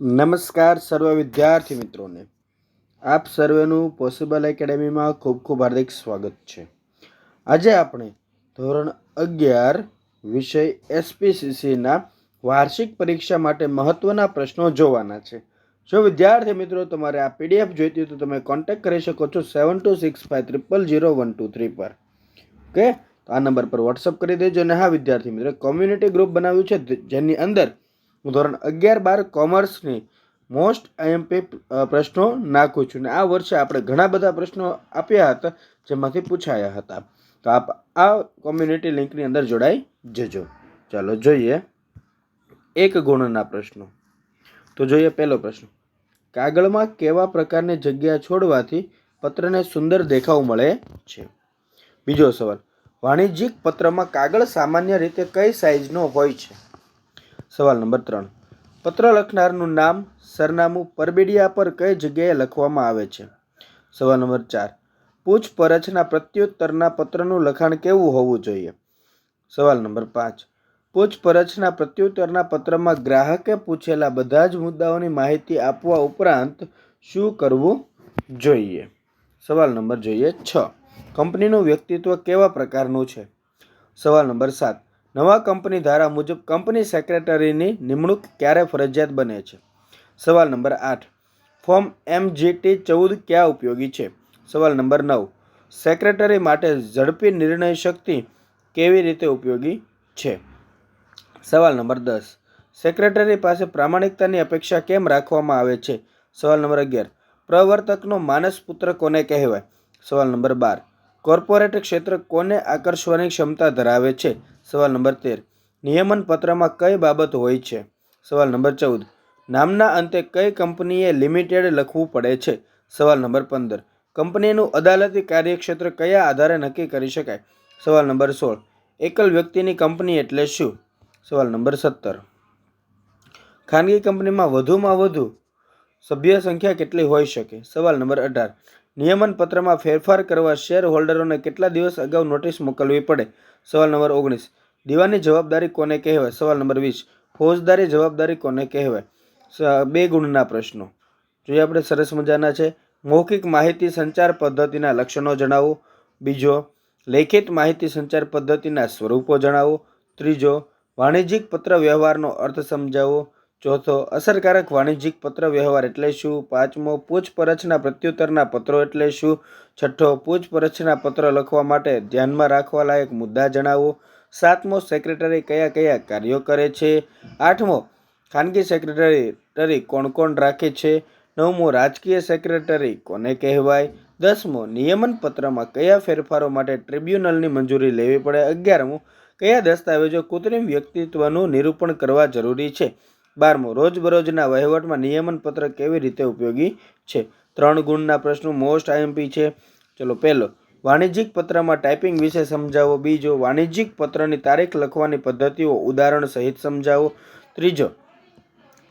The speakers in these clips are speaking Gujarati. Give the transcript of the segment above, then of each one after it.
નમસ્કાર સર્વ વિદ્યાર્થી મિત્રોને. આપ સર્વેનું પોસિબલ એકેડેમીમાં ખૂબ ખૂબ હાર્દિક સ્વાગત છે. આજે આપણે ધોરણ અગિયાર વિષય એસપીસીસીના વાર્ષિક પરીક્ષા માટે મહત્ત્વના પ્રશ્નો જોવાના છે. જો વિદ્યાર્થી મિત્રો તમારે આ પીડીએફ જોઈતી તો તમે કોન્ટેક્ટ કરી શકો છો seven two six five triple zero one two three પર. ઓકે આ નંબર પર વોટ્સઅપ કરી દેજો અને હા, વિદ્યાર્થી મિત્રો કોમ્યુનિટી ગ્રુપ બનાવ્યું છે, જેની અંદર હું ધોરણ અગિયાર બાર કોમર્સની મોસ્ટ આઈએમપી પ્રશ્નો નાખું છું. ને આ વર્ષે આપણે ઘણા બધા પ્રશ્નો આપ્યા હતા, જેમાંથી પૂછાયા હતા. તો આપ આ કોમ્યુનિટી લિંકની અંદર જોડાઈ જજો. ચાલો જોઈએ એક ગુણના પ્રશ્નો. તો જોઈએ પહેલો પ્રશ્ન. કાગળમાં કેવા પ્રકારની જગ્યા છોડવાથી પત્રને સુંદર દેખાવ મળે છે? બીજો સવાલ. વાણિજ્યિક પત્રમાં કાગળ સામાન્ય રીતે કઈ સાઇઝનો હોય છે? સવાલ નંબર ત્રણ. પત્ર લખનારનું નામ, સરનામું પરબીડિયા પર કઈ જગ્યાએ લખવામાં આવે છે? સવાલ નંબર ચાર. પૂછપરછના પ્રત્યુત્તરના પત્રનું લખાણ કેવું હોવું જોઈએ? સવાલ નંબર પાંચ. પૂછપરછના પ્રત્યુત્તરના પત્રમાં ગ્રાહકે પૂછેલા બધા જ મુદ્દાઓની માહિતી આપવા ઉપરાંત શું કરવું જોઈએ? સવાલ નંબર જોઈએ છ. કંપનીનું વ્યક્તિત્વ કેવા પ્રકારનું છે? સવાલ નંબર સાત. નવા કંપની ધારા મુજબ કંપની સેક્રેટરીની નિમણૂક ક્યારે ફરજિયાત બને છે? સવાલ નંબર આઠ. ફોર્મ એમજીટી ચૌદ ક્યાં ઉપયોગી છે? સવાલ નંબર નવ. સેક્રેટરી માટે ઝડપી નિર્ણય શક્તિ કેવી રીતે ઉપયોગી છે? સવાલ નંબર દસ. સેક્રેટરી પાસે પ્રામાણિકતાની અપેક્ષા કેમ રાખવામાં આવે છે? સવાલ નંબર અગિયાર. પ્રવર્તકનો માનસ પુત્ર કોને કહેવાય? સવાલ નંબર બાર. કોર્પોરેટ ક્ષેત્ર કોને આકર્ષવાની ક્ષમતા ધરાવે છે? સવાલ નંબર તેર. નિયમન પત્રમાં કઈ બાબત હોય છે? સવાલ નંબર ચૌદ. નામના અંતે કઈ કંપનીએ લિમિટેડ લખવું પડે છે? સવાલ નંબર પંદર. કંપનીનું અદાલતી કાર્યક્ષેત્ર કયા આધારે નક્કી કરી શકાય? સવાલ નંબર સોળ. એકલ વ્યક્તિની કંપની એટલે શું? સવાલ નંબર સત્તર. ખાનગી કંપનીમાં વધુમાં વધુ સભ્ય સંખ્યા કેટલી હોઈ શકે? સવાલ નંબર અઢાર. નિયમન પત્રમાં ફેરફાર કરવા શેર હોલ્ડરોને કેટલા દિવસ અગાઉ નોટિસ મોકલવી પડે? સવાલ નંબર ઓગણીસ. દીવાની જવાબદારી કોને કહેવાય? સવાલ નંબર વીસ. ફોજદારી જવાબદારી કોને કહેવાય? બે ગુણના પ્રશ્નો. જોઈએ આપણે સરસ મજાના છે. મૌખિક માહિતી સંચાર પદ્ધતિના લક્ષણો જણાવો. બીજો, લેખિત માહિતી સંચાર પદ્ધતિના સ્વરૂપો જણાવો. ત્રીજો, વાણિજ્યિક પત્ર વ્યવહારનો અર્થ સમજાવો. ચોથો, અસરકારક વાણિજ્યિક પત્ર વ્યવહાર એટલે શું? પાંચમો, પૂછપરછના પ્રત્યુત્તરના પત્રો એટલે શું? છઠ્ઠો, પૂછપરછના પત્ર લખવા માટે ધ્યાનમાં રાખવા લાયક મુદ્દા જણાવો. સાતમો સેક્રેટરી કયા કયા કાર્યો કરે છે? આઠમો, ખાનગી સેક્રેટરી કોણ કોણ રાખે છે? નવમો, રાજકીય સેક્રેટરી કોને કહેવાય? દસમો નિયમન પત્રમાં કયા ફેરફારો માટે ટ્રિબ્યુનલની મંજૂરી લેવી પડે? અગિયારમો, કયા દસ્તાવેજો કૃત્રિમ વ્યક્તિત્વનું નિરૂપણ કરવા જરૂરી છે? બારમો, રોજબરોજના વહીવટમાં નિયમન પત્ર કેવી રીતે ઉપયોગી છે? ત્રણ ગુણના પ્રશ્નો મોસ્ટ આઈએમપી છે. ચલો પહેલો વાણિજ્યિક પત્રમાં ટાઈપિંગ વિશે સમજાવો. બીજો, વાણિજ્યિક પત્રની તારીખ લખવાની પદ્ધતિઓ ઉદાહરણ સહિત સમજાવો. ત્રીજો,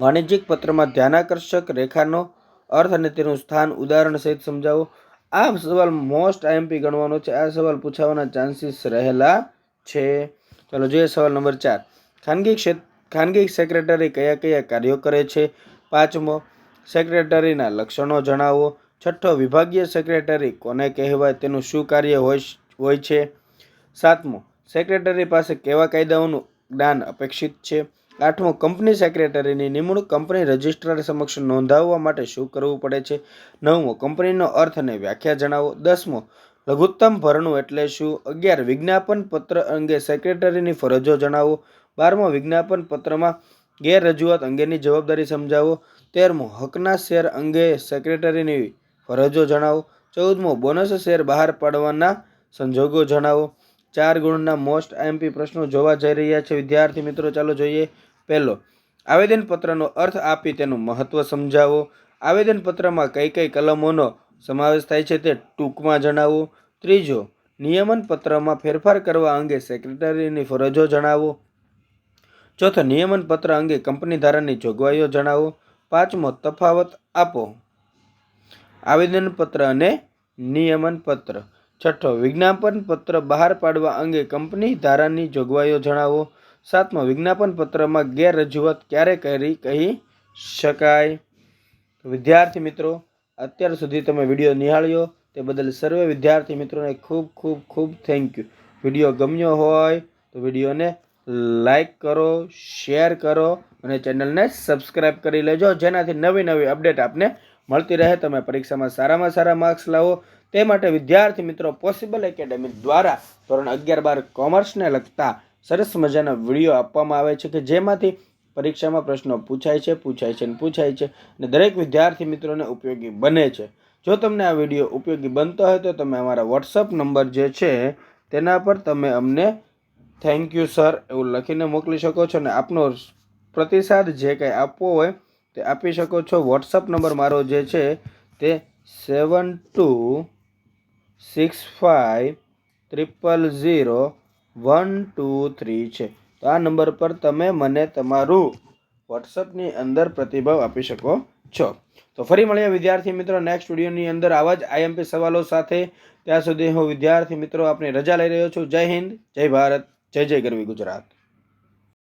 વાણિજ્યિક પત્રમાં ધ્યાનાકર્ષક રેખાનો અર્થ અને તેનું સ્થાન ઉદાહરણ સહિત સમજાવો. આ સવાલ મોસ્ટ આઈએમપી ગણવાનો છે. આ સવાલ પૂછાવાના ચાન્સીસ રહેલા છે. ચાલો જોઈએ સવાલ નંબર ચાર. ખાનગી ક્ષેત્ર ખાનગી સેક્રેટરી કયા કયા કાર્યો કરે છે? પાંચમો સેક્રેટરીના લક્ષણો જણાવો. છઠ્ઠો વિભાગીય સેક્રેટરી કોને કહેવાય તેનું શું કાર્ય હોય હોય છે? સાતમો સેક્રેટરી પાસે કેવા કાયદાઓનું જ્ઞાન અપેક્ષિત છે? આઠમો કંપની સેક્રેટરીની નિમણૂક કંપની રજિસ્ટ્રાર સમક્ષ નોંધાવવા માટે શું કરવું પડે છે? નવમો કંપનીનો અર્થ અને વ્યાખ્યા જણાવો. દસમો, લઘુત્તમ ભરણું એટલે શું? અગિયાર, વિજ્ઞાપન પત્ર અંગે સેક્રેટરીની ફરજો જણાવો. બારમો, વિજ્ઞાપન પત્રમાં ગેરરજૂઆત અંગેની જવાબદારી સમજાવો. તેરમો, હકના શેર અંગે સેક્રેટરીની ફરજો જણાવો. ચૌદમો બોનસ શેર બહાર પાડવાના સંજોગો જણાવો. ચાર ગુણના મોસ્ટ આઈએમપી પ્રશ્નો જોવા જઈ રહ્યા છે. વિદ્યાર્થી મિત્રો, ચાલો જોઈએ પહેલો. આવેદનપત્રનો અર્થ આપી તેનું મહત્ત્વ સમજાવો. આવેદનપત્રમાં કઈ કઈ કલમોનો સમાવેશ થાય છે તે ટૂંકમાં જણાવો. ત્રીજો નિયમન પત્રમાં ફેરફાર કરવા અંગે સેક્રેટરીની ફરજો જણાવો. ચોથો નિયમન પત્ર અંગે કંપની ધારાની જોગવાઈઓ જણાવો. પાંચમો, તફાવત આપો. આવેદનપત્ર અને નિયમન પત્ર છઠ્ઠો વિજ્ઞાપન પત્ર બહાર પાડવા અંગે કંપની ધારાની જોગવાઈઓ જણાવો. સાતમો વિજ્ઞાપન પત્રમાં ગેરરજૂઆત ક્યારે કરી કહી શકાય? વિદ્યાર્થી મિત્રો, અત્યાર સુધી તમે વીડિયો નિહાળ્યો. તે બદલ સર્વે વિદ્યાર્થી મિત્રોને ખૂબ ખૂબ ખૂબ થેન્ક યુ વીડિયો ગમ્યો હોય તો વિડીયોને લાઈક કરો શેર કરો અને ચેનલને સબસ્ક્રાઈબ કરી લેજો. જેનાથી નવી નવી અપડેટ આપને મળતી રહે, તમે પરીક્ષામાં સારામાં સારા માર્ક્સ લાવો. તે માટે વિદ્યાર્થી મિત્રો પોસિબલ એકેડેમી દ્વારા ધોરણ અગિયાર બાર કોમર્સને લગતા સરસ મજાના વીડિયો આપવામાં આવે છે કે જેમાંથી પરીક્ષામાં પ્રશ્નો પૂછાય છે પૂછાય છે અને પૂછાય છે અને દરેક વિદ્યાર્થી મિત્રોને ઉપયોગી બને છે. જો તમને આ વીડિયો ઉપયોગી બનતો હોય તો તમે અમારા વોટ્સઅપ નંબર જે છે તેના પર તમે અમને થેન્ક યુ સર એવું લખીને મોકલી શકો છો અને આપનો પ્રતિસાદ જે કંઈ આપવો હોય તે આપી શકો છો. વોટ્સઅપ નંબર મારો જે છે તે seven two six five triple zero one two three છે. તો આ નંબર પર તમે મને તમારું વોટ્સઅપની અંદર પ્રતિભાવ આપી શકો છો. તો ફરી મળીએ વિદ્યાર્થી મિત્રો નેક્સ્ટ વિડીયોની અંદર. આવા જ આઈએમપી સવાલો સાથે. ત્યાં સુધી હું વિદ્યાર્થી મિત્રો આપની રજા લઈ રહ્યો છું. જય હિન્દ, જય ભારત, જય જય ગરવી ગુજરાત.